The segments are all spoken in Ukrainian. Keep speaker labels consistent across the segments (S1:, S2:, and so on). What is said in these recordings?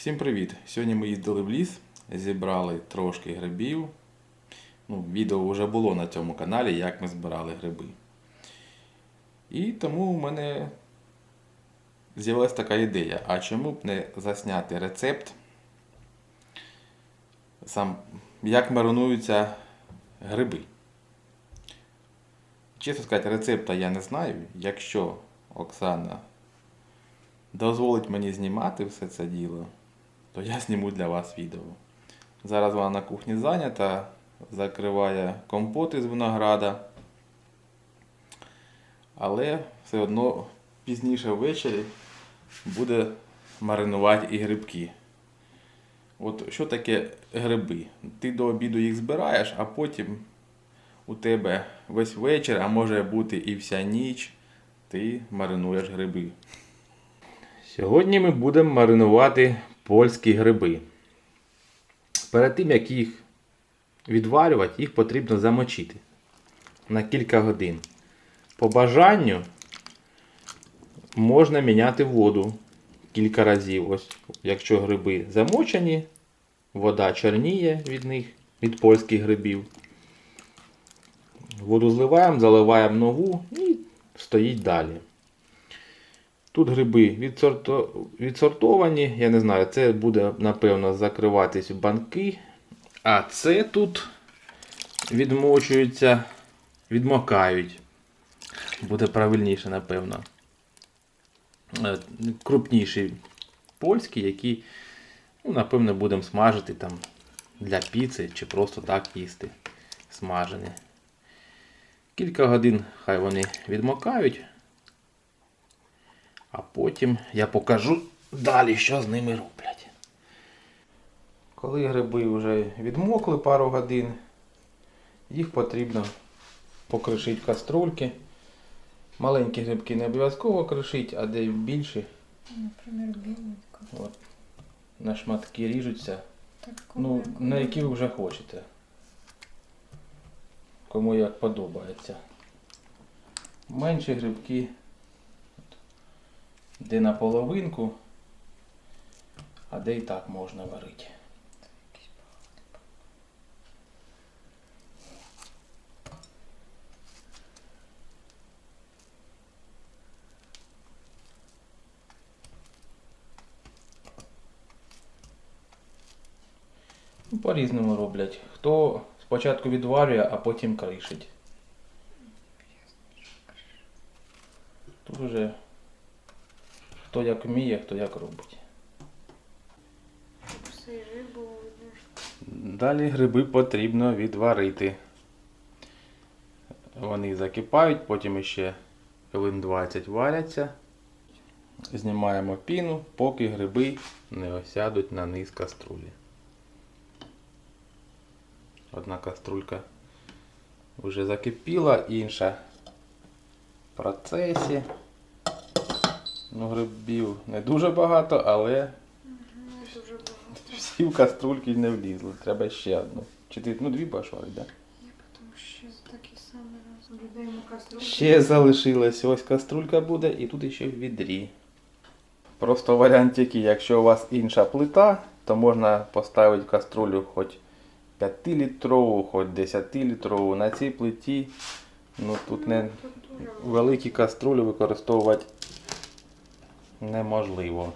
S1: Всім привіт! Сьогодні ми їздили в ліс, зібрали трошки грибів. Ну, відео вже було на цьому каналі, як ми збирали гриби. І тому у мене з'явилася така ідея, а чому б не засняти рецепт, сам, як маринуються гриби. Чесно сказати, рецепта я не знаю. Якщо Оксана дозволить мені знімати все це діло, то я зніму для вас відео. Зараз вона на кухні зайнята, закриває компоти з винограда. Але все одно пізніше ввечері буде маринувати і грибки. От що таке гриби? Ти до обіду їх збираєш, а потім у тебе весь вечір, а може бути і вся ніч, ти маринуєш гриби. Сьогодні ми будемо маринувати польські гриби. Перед тим, як їх відварювати, їх потрібно замочити на кілька годин. По бажанню можна міняти воду кілька разів. Ось, якщо гриби замочені, вода чорніє від них, від польських грибів. Воду зливаємо, заливаємо нову і стоїть далі. Тут гриби відсорто... відсортовані, я не знаю, це буде, напевно, закриватись в банки. А це тут відмочуються, відмокають. Буде правильніше, напевно. Е, Крупніші польські, які, ну, напевно, будемо смажити там для піци чи просто так їсти смажені. Кілька годин хай вони відмокають. А потім я покажу далі, що з ними роблять. Коли гриби вже відмокли пару годин, їх потрібно покришити каструльки. Маленькі грибки не обов'язково кришити, а де більші
S2: Например, беленько.
S1: от, на шматки ріжуться.
S2: Так,
S1: Ну,
S2: кому
S1: на які ви вже хочете. Кому як подобається. Менші грибки, де на половинку, а де і так можна варити. Ну, По-різному роблять. Хто спочатку відварює, а потім кришить. Тут вже хто як вміє, хто як робить. Далі гриби потрібно відварити. Вони закипають, потім ще хвилин 20 варяться. Знімаємо піну, поки гриби не осядуть на низ каструлі. Одна каструлька вже закипіла, інша в процесі. Ну, грибів не дуже багато, але
S2: Не дуже багато.
S1: всі в каструльки не влізли. Треба ще одну. Чи ти, ну дві будеш варити, да?
S2: Я потім ще такий самий раз. Додаємо кастрюльку.
S1: Ще залишилась ось каструлька буде і тут ще в відрі. Просто варіант який, якщо у вас інша плита, то можна поставити каструлю хоч 5-літрову, хоч 10-літрову. На цій плиті ну, тут не
S2: Тут дуже
S1: великі каструлі використовувати неможливо.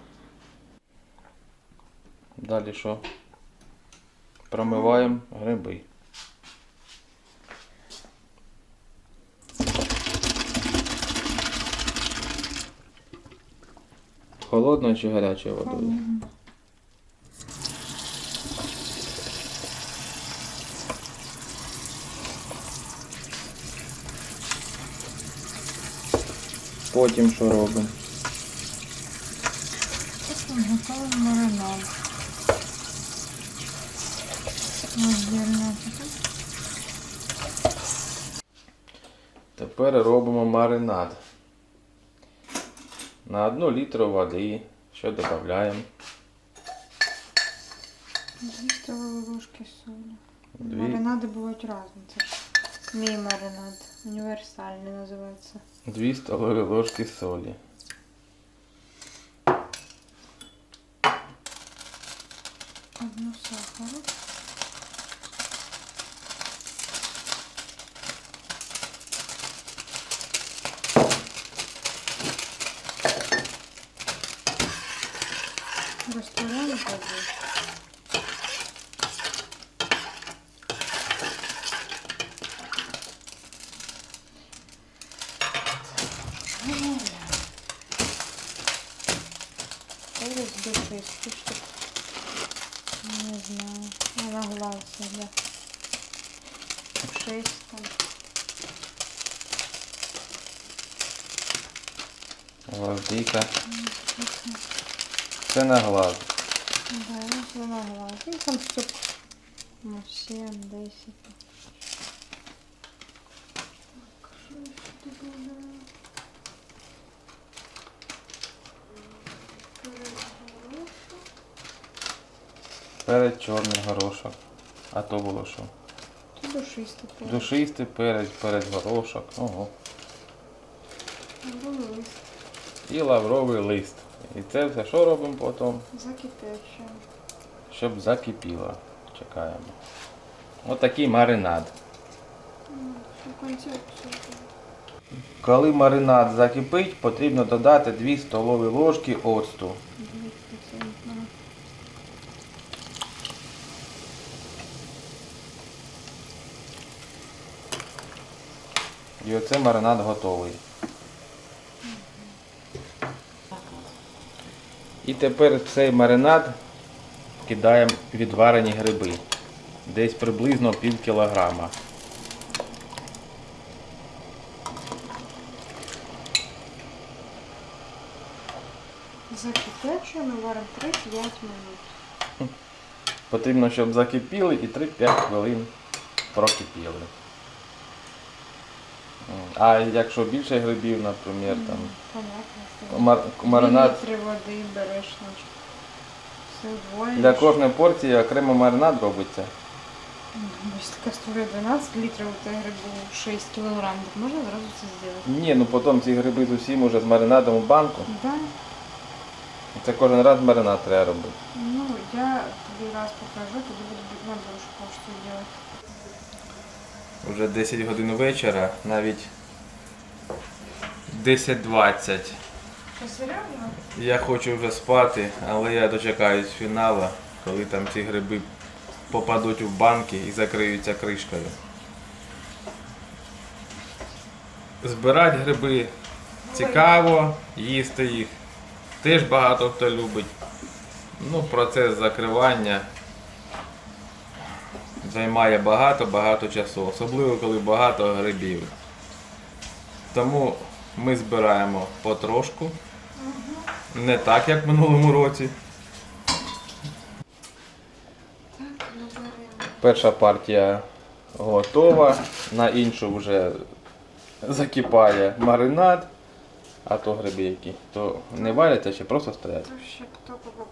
S1: Далі що? Промиваємо гриби. Холодною чи гарячою водою? Потім що робимо?
S2: Готовий маринад.
S1: Тепер робимо маринад. На 1 літру води. Що додаємо?
S2: Дві столові ложки солі.
S1: Дві.
S2: Маринади бувають різні. Це мій маринад. Універсальний називається.
S1: 2 столові ложки солі.
S2: одну сахару. Растворяем воду. Ой, с душой, чтобы не знаю. Она глаза, да. Шесть там.
S1: Гвоздика. Це на глаз.
S2: Да, вона глаз. Ну там штук. Ну, сім, десять. Так, що ще тут буде?
S1: Перець чорний горошок. А то було що?
S2: Тут душистий перець.
S1: Душистий перець, перець горошок. Ого.
S2: Або лист.
S1: І лавровий лист. І це все що робимо потім?
S2: Закипяче.
S1: Щоб закипіло. Чекаємо. Отакий маринад. Коли маринад закипить, потрібно додати 2 столові ложки оцту. І оце маринад готовий. І тепер в цей маринад кидаємо відварені гриби. Десь приблизно пів кілограма.
S2: Закипяче ми варимо 3-5 минут.
S1: Потрібно, щоб закипіли і 3-5 хвилин прокипіли. А якщо більше грибів, наприклад, там
S2: Понятно.
S1: мар- маринад
S2: літри води береш. Все удвоїш.
S1: для кожної порції окремо маринад робиться.
S2: Ось кастрюля 12 літрів, у тебе грибу 6 кілограм. Так можна зразу це зробити?
S1: Ні, ну потім ці гриби з усім уже з маринадом у банку.
S2: Да.
S1: Це кожен раз маринад треба робити.
S2: Ну, я тобі раз покажу, тоді буду на дошку що делать.
S1: Вже 10 годин вечора, навіть 10.20.
S2: Що.
S1: Я хочу вже спати, але я дочекаюсь фіналу, коли там ці гриби попадуть у банки і закриються кришкою. Збирати гриби цікаво, їсти їх теж багато хто любить. Ну, процес закривання займає багато-багато часу, особливо коли багато грибів. Тому ми збираємо потрошку. Не так, як в минулому році. Перша партія готова, на іншу вже закипає маринад, а то гриби які. То не валяться чи просто стоять.
S2: То ще тільки по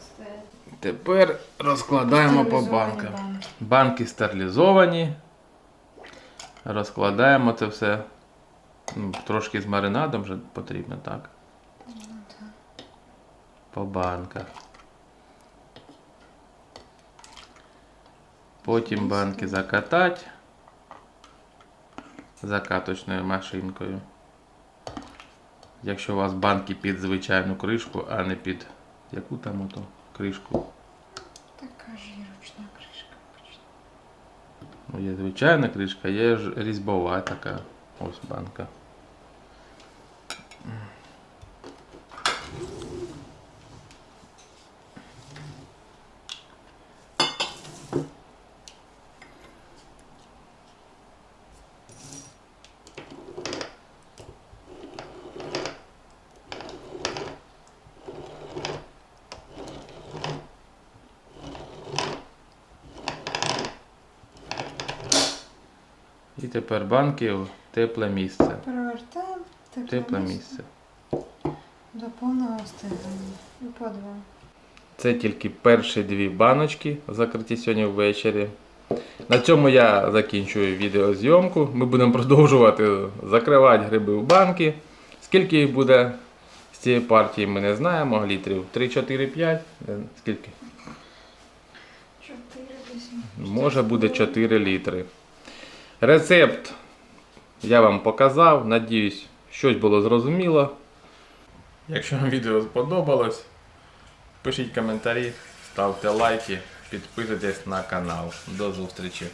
S2: стоять.
S1: Тепер розкладаємо по банках.
S2: банки.
S1: Банки стерилізовані. Розкладаємо це все. Ну, Трошки з маринадом вже потрібно, так? По банках. Потім банки закатати закаточною машинкою. Якщо у вас банки під звичайну кришку, а не під яку там ото кришку.
S2: Така ж і ручна кришка.
S1: Ну, Є звичайна кришка, є ж різьбова така. Ось банка. Тепер банки у тепле місце.
S2: Перевертаємо. тепле
S1: Тепле місце.
S2: До повного остигання. І по два.
S1: Це тільки перші дві баночки, закриті сьогодні ввечері. На цьому я закінчую відеозйомку. Ми будемо продовжувати закривати гриби в банки. Скільки їх буде з цієї партії, ми не знаємо. Літрів 3, 4, 5. Е, Скільки?
S2: 4 8.
S1: Може буде 4 літри. Рецепт я вам показав. Надіюсь, щось було зрозуміло. Якщо вам відео сподобалось, пишіть коментарі, ставте лайки, підписуйтесь на канал. До зустрічі!